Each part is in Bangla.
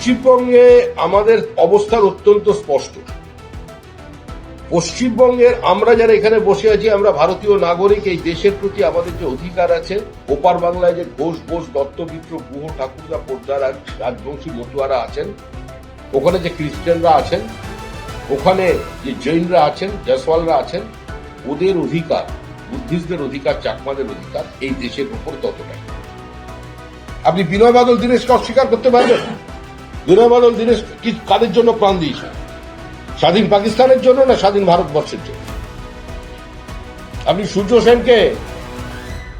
পশ্চিমবঙ্গে আমাদের অবস্থান অত্যন্ত স্পষ্ট। পশ্চিমবঙ্গের আমরা যারা এখানে বসে আছি, আমরা ভারতীয় নাগরিক, এই দেশের প্রতি আমাদের যে অধিকার আছে, ওপার বাংলায় যে ঘোষ ঘোষ দত্তমিত্র গুহ ঠাকুরদা পোদ্দার রাজবংশী মতুয়ারা আছেন, ওখানে যে খ্রিস্টানরা আছেন, ওখানে যে জৈনরা আছেন, জয়সওয়ালরা আছেন, ওদের অধিকার, বুদ্ধিস্টদের অধিকার, চাকমাদের অধিকার এই দেশের উপর ততটাই। আপনি বিনয় বাদল দীনেশকে অস্বীকার করতে পারবেন? বিনয় বাদল দীনেশ কি কাদের জন্য প্রাণ দিয়েছে? স্বাধীন পাকিস্তানের জন্য না স্বাধীন ভারতবর্ষের জন্য? আপনি সূর্য সেনকে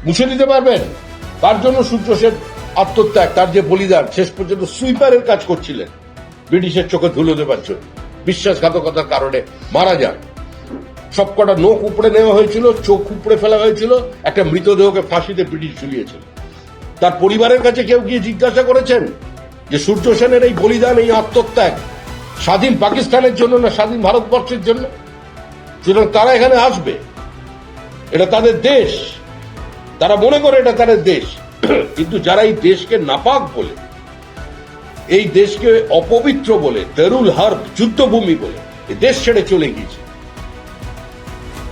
মুছে দিতে পারবেন? তার জন্য সূর্য সেন আত্মত্যাগ, তার যে বলিদান, শেষ পর্যন্ত সুইপারের কাজ করছিলেন। ব্রিটিশের চোখে ধুলো দেবার জন্য। বিশ্বাসঘাতকতার কারণে মারা যান। সবকটা নখ উপড়ে নেওয়া হয়েছিল, চোখ উপড়ে ফেলা হয়েছিল, একটা মৃতদেহকে ফাঁসিতে ব্রিটিশ ঝুলিয়েছিল। তার পরিবারের কাছে কেউ গিয়ে জিজ্ঞাসা করেছেন? যে সূর্য সেনের এই বলিদান, এই আত্মত্যাগ স্বাধীন পাকিস্তানের জন্য না স্বাধীন ভারতবর্ষের জন্য? সুতরাং তারা এখানে আসবে। এটা তাদের দেশ। তারা মনে করে এটা তাদের দেশ। কিন্তু যারা এই দেশকে নাপাক বলে, এই দেশকে অপবিত্র বলে, তেরুল হার্ব যুদ্ধভূমি বলে দেশ ছেড়ে চলে গিয়েছে।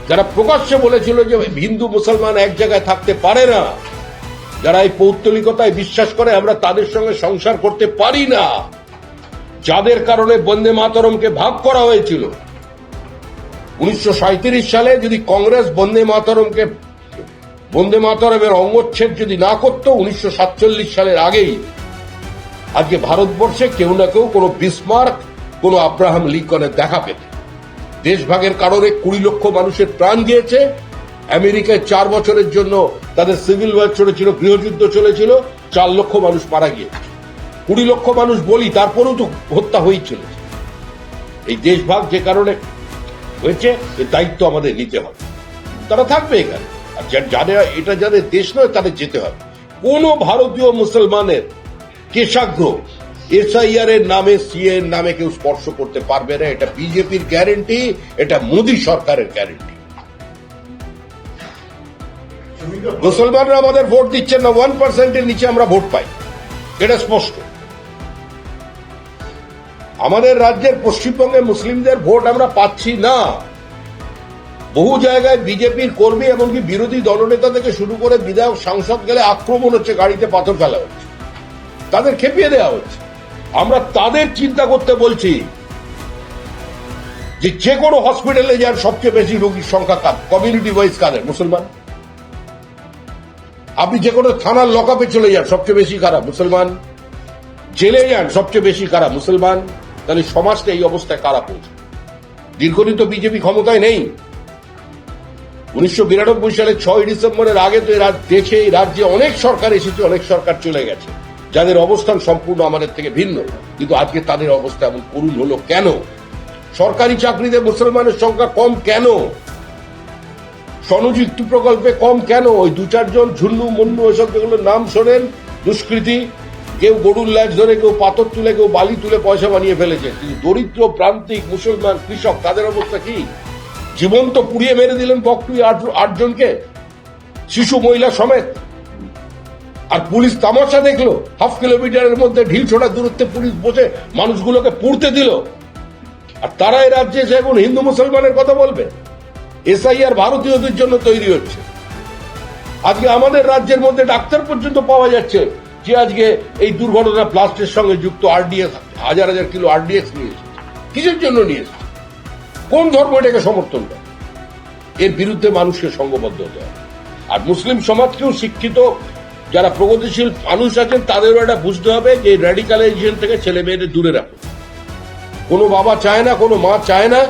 যারা প্রকাশ্যে বলেছিল যে হিন্দু, মুসলমান এক জায়গায় থাকতে পারে না যারা এই পৌত্তলিকতায় বিশ্বাস করে, আমরা তাদের সঙ্গে সংসার করতে পারি না। যাদের কারণে বন্দে মাতরমকে ভাগ করা হয়েছিল। উনিশশো সাঁইত্রিশ সালে যদি কংগ্রেস বন্দে মাতরমকে, বন্দে মাতরমের অঙ্গচ্ছেদ যদি না করত, উনিশশো সাতচল্লিশ সালের আগেই। আজকে ভারতবর্ষে কেউ না কেউ কোনো বিসমার্ক, কোনো আব্রাহাম লিঙ্কনের দেখা পেত। দেশভাগের কারণে কুড়ি লক্ষ মানুষের প্রাণ গিয়েছে আমেরিকায় চার বছরের জন্য তাদের সিভিল ওয়ার চলেছিল, গৃহযুদ্ধ চলেছিল, চার লক্ষ মানুষ মারা গিয়েছে। কুড়ি লক্ষ মানুষ বলি, তারপরেও তো হত্যা হয়েই চলেছে। এই দেশভাগ যে কারণে হয়েছে, এর দায়িত্ব আমাদের নিতে হবে। তারা থাকবে এখানে। আর যাদের, এটা যাদের দেশ নয়, তাদের যেতে হবে। কোন ভারতীয় মুসলমানের কেশাগ্র এসআইআর এর নামে সিএ এর নামে কেউ স্পর্শ করতে পারবে না। এটা বিজেপির গ্যারেন্টি এটা মোদী সরকারের গ্যারেন্টি মুসলমানরা আমাদের ভোট দিচ্ছেন না ওয়ান পার্সেন্টের নিচে আমরা ভোট পাই। এটা স্পষ্ট। আমাদের রাজ্যের পশ্চিমবঙ্গে মুসলিমদের ভোট আমরা পাচ্ছি না। বহু জায়গায় বিজেপির কর্মী এমনকি বিরোধী দলনেতা থেকে শুরু করে বিধায়ক, সাংসদ গেলে আক্রমণ হচ্ছে, গাড়িতে পাথর ফেলা হচ্ছে। তাদের খেপিয়ে দেওয়া হচ্ছে। আমরা তাদের চিন্তা করতে বলছি যে যে কোনো হসপিটালে যার সবচেয়ে বেশি রোগীর সংখ্যা কার? কমিউনিটি ওয়াইজ কাদের? মুসলমান? আপনি যে কোনো থানার লকআপে চলে যান, সবচেয়ে বেশি কারা, মুসলমান? জেলে যান, সবচেয়ে বেশি কারা, মুসলমান? তাহলে সমাজটা এই অবস্থায় কারা পৌঁছে দীর্ঘদিন তো বিজেপি ক্ষমতায় নেই। উনিশশো বিরানব্বই সালের ছয় ডিসেম্বরের আগে তো দেশে, এই রাজ্যে অনেক সরকার এসেছে, অনেক সরকার চলে গেছে। যাদের অবস্থান সম্পূর্ণ আমাদের থেকে ভিন্ন। কিন্তু আজকে তাদের অবস্থা এমন করুণ হলো কেন? সরকারি চাকরিতে মুসলমানের সংখ্যা কম কেন? স্বনিযুক্তি প্রকল্পে কম কেন? ওই দু চারজন, ঝুন্নু, মুন্নু এসব যেগুলোর নাম শোনেন, দুষ্কৃতি, কেউ গরুর ল্যাচ ধরে, কেউ পাথর তুলে, কেউ বালি তুলে পয়সা বানিয়ে ফেলেছে। কিন্তু দরিদ্র, প্রান্তিক, মুসলমান, কৃষক, তাদের অবস্থা কি? জীবন তো পুড়িয়ে মেরে দিলেন বকটুই আট আটজনকে। শিশু, মহিলা সমেত। আর পুলিশ তামাশা দেখল, হাফ কিলোমিটারের মধ্যে ঢিল ছোড়া দূরত্বে পুলিশ বসে মানুষগুলোকে পুড়তে দিল। আর তারা এই রাজ্যে এসে এখন হিন্দু মুসলমানের কথা বলবে? এসআইআর ভারতীয়দের জন্য তৈরি হচ্ছে। আজকে আমাদের রাজ্যের মধ্যে ডাক্তার পর্যন্ত পাওয়া যাচ্ছে যে আজকে এই দুর্ঘটনা ব্লাস্টের সঙ্গে যুক্ত আরডিএক্স হাজার হাজার কিলো আরডিএক্স নিয়ে এসেছে কিসের জন্য নিয়ে এসেছে কোন ধর্ম এটাকে সমর্থন করে? এর বিরুদ্ধে মানুষকে সংঘবদ্ধ হতে হবে। আর মুসলিম সমাজকেও শিক্ষিত, যারা প্রগতিশীল মানুষ আছেন, তাদেরও এটা বুঝতে হবে যে র্যাডিকালাইজেশন থেকে ছেলে মেয়েদের দূরে রাখুন কোনো বাবা চায় না, কোনো মা চায় না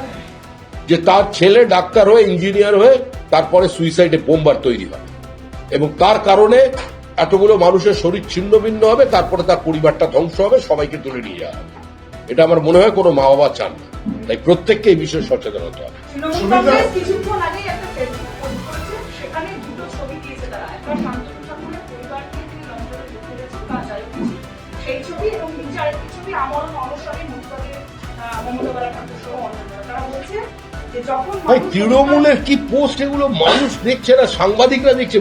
যে তার ছেলে ডাক্তার হয়ে ইঞ্জিনিয়ার হয়ে, তারপরে সুইসাইডে বোমবার তৈরি হয়। এবং তার কারণে এতগুলো মানুষের শরীর ছিন্ন ভিন্ন হবে, তারপরে তার পরিবারটা ধ্বংস হবে, সবাইকে তুলে নিয়ে যাওয়া হবে। এটা আমার মনে হয় কোনো মা বাবা চান না। তাই প্রত্যেককে এই বিষয়ে সচেতন হতে হবে। সেখানে দুটো ছবি দিয়েছে তারা। একটা ভাই তৃণমূলের কি পোস্ট এগুলো মানুষ দেখছে না সাংবাদিকরা দেখছে?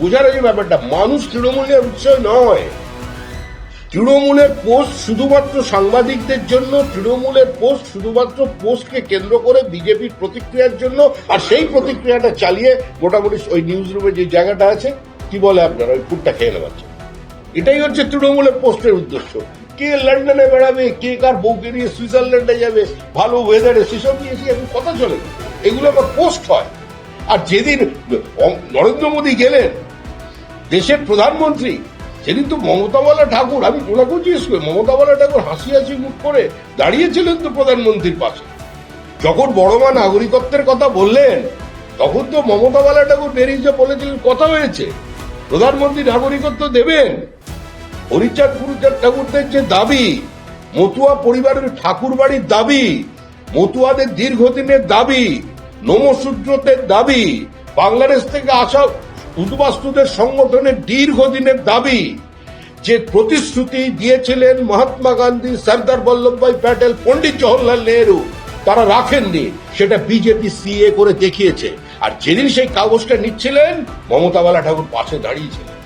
বোঝার যে ব্যাপারটা মানুষ তৃণমূলের উৎস নয়। তৃণমূলের পোস্ট শুধুমাত্র সাংবাদিকদের জন্য তৃণমূলের পোস্ট শুধুমাত্র পোস্টকে কেন্দ্র করে বিজেপির প্রতিক্রিয়ার জন্য আর সেই প্রতিক্রিয়াটা চালিয়ে মোটামুটি ওই নিউজ রুমে যে জায়গাটা আছে কি বলে আপনারা ওই ফুটটা খেয়ে নেওয়াচ্ছে এটাই হচ্ছে তৃণমূলের পোস্টের উদ্দেশ্য। কে লন্ডনে বেড়াবে, কে কার বউকে নিয়ে সুইজারল্যান্ডে যাবে, ভালো ওয়েদারে সেসব নিয়ে এসে এখন কথা চলে? এগুলো আবার পোস্ট হয়। আর যেদিন নরেন্দ্র মোদী গেলেন, দেশের প্রধানমন্ত্রী, সেদিন তো মমতাওয়ালা ঠাকুর, আমি ওনাকেও জিজ্ঞেস করি মমতাওয়ালা ঠাকুর হাসি হাসি মুখ করে দাঁড়িয়েছিলেন তো প্রধানমন্ত্রীর পাশে। যখন বড় মা নাগরিকত্বের কথা বললেন, তখন তো মমতাওয়ালা ঠাকুর বেরিয়ে যে বলেছিলেন, কথা হয়েছে। প্রধানমন্ত্রী নাগরিকত্ব দেবেন। হরিচাঁদ গুরুচাঁদ ঠাকুরদের যে দাবি, মতুয়া পরিবারের ঠাকুর বাড়ির দাবি, মতুয়াদের দীর্ঘদিনের দাবি নমশূদ্রদের দাবি, বাংলাদেশ থেকে আসা উদ্বাস্তুদের সংগঠনের দীর্ঘদিনের দাবি, যে প্রতিশ্রুতি দিয়েছিলেন মহাত্মা গান্ধী, সর্দার বল্লভভাই প্যাটেল, পণ্ডিত জওহরলাল নেহরু, তারা রাখেননি, সেটা বিজেপি সিএ করে দেখিয়েছে। আর যেদিন সেই কাগজটা নিচ্ছিলেন, মমতাবালা ঠাকুর পাশে দাঁড়িয়েছিলেন।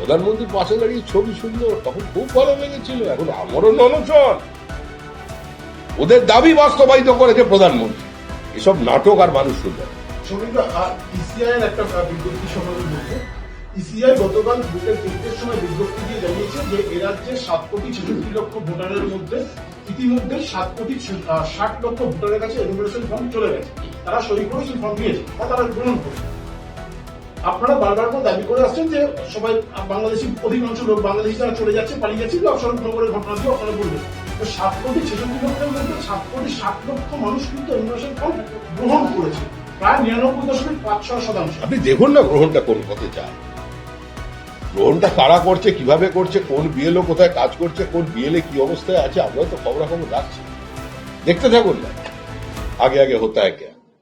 প্রধানমন্ত্রীর পাশে দাঁড়িয়ে ছবি সুন্দর তখন খুব ভালো লেগেছিল। এখন আমারও ননসন ওদের দাবি বাস্তবায়িত করেছে প্রধানমন্ত্রী। এসব নাটক আর মানুষ শুনবে ইসিআই ইসিআই গতকাল ভোটের সময় সাত কোটি লক্ষ মধ্যে ইতিমধ্যে সাত কোটি ষাট কাছে চলে গেছে। তারা সই করে সেই ফর্ম দিয়েছে তারা গ্রহণ করেছে। আপনারা বারবার করে দাবি করে আসছেন যে সবাই বাংলাদেশি, অধিকাংশ লোক বাংলাদেশি যারা চলে যাচ্ছে, পালিয়ে যাচ্ছে অবসর নগরের ঘটনা আপনারা বলবেন। তো সাত কোটি ছেষট্টি লক্ষের সাত কোটি সাত লক্ষ মানুষ কিন্তু এনুমারেশন ফর্ম গ্রহণ করেছে। প্রায় নিরানব্বই দশমিক পাঁচ ছয় শতাংশ। আপনি দেখুন না গ্রহণটা কোন পথে যায়। গ্রহণটা কারা করছে, কীভাবে করছে, কোন বিএলও কোথায় কাজ করছে, কোন বিএলএ কি অবস্থায় আছে, আমরাও তো খবরাখবর রাখছি। দেখতে থাকুন না। আগে আগে হতা হ্যাঁ